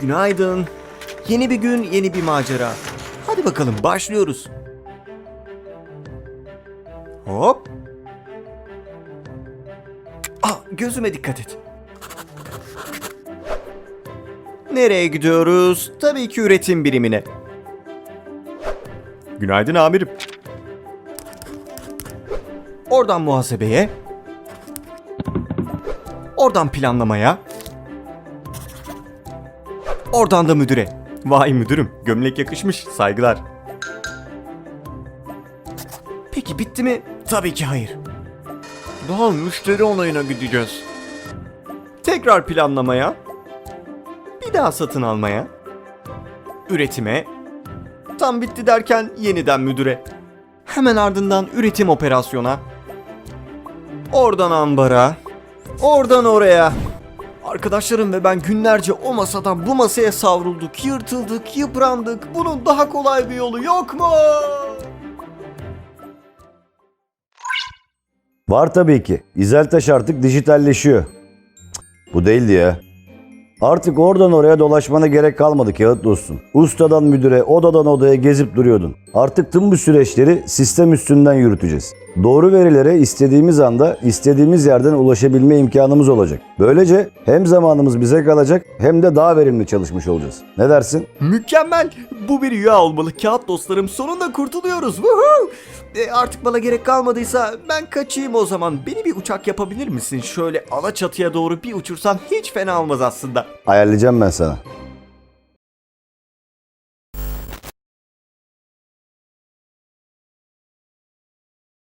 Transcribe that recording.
Günaydın. Yeni bir gün, yeni bir macera. Hadi bakalım başlıyoruz. Hop. Ah, gözüme dikkat et. Nereye gidiyoruz? Tabii ki üretim birimine. Günaydın amirim. Oradan muhasebeye. Oradan planlamaya. Oradan da müdüre. Vay müdürüm, gömlek yakışmış. Saygılar. Peki bitti mi? Tabii ki hayır. Daha müşteri onayına gideceğiz. Tekrar planlamaya. Bir daha satın almaya. Üretime. Tam bitti derken yeniden müdüre. Hemen ardından üretim operasyona. Oradan ambara. Oradan oraya. Arkadaşlarım ve ben günlerce o masadan bu masaya savrulduk, yırtıldık, yıprandık. Bunun daha kolay bir yolu yok mu? Var tabii ki. İzeltaş artık dijitalleşiyor. Bu değildi ya. Artık oradan oraya dolaşmana gerek kalmadı kağıt dostum. Ustadan müdüre, odadan odaya gezip duruyordun. Artık tüm bu süreçleri sistem üstünden yürüteceğiz. Doğru verilere istediğimiz anda istediğimiz yerden ulaşabilme imkanımız olacak. Böylece hem zamanımız bize kalacak hem de daha verimli çalışmış olacağız. Ne dersin? Mükemmel. Bu bir rüya olmalı. Kağıt dostlarım sonunda kurtuluyoruz. Woohoo! E, artık bana gerek kalmadıysa ben kaçayım o zaman. Beni bir uçak yapabilir misin? Şöyle Alaçatı'ya doğru bir uçursan hiç fena olmaz aslında. Ayarlayacağım ben sana.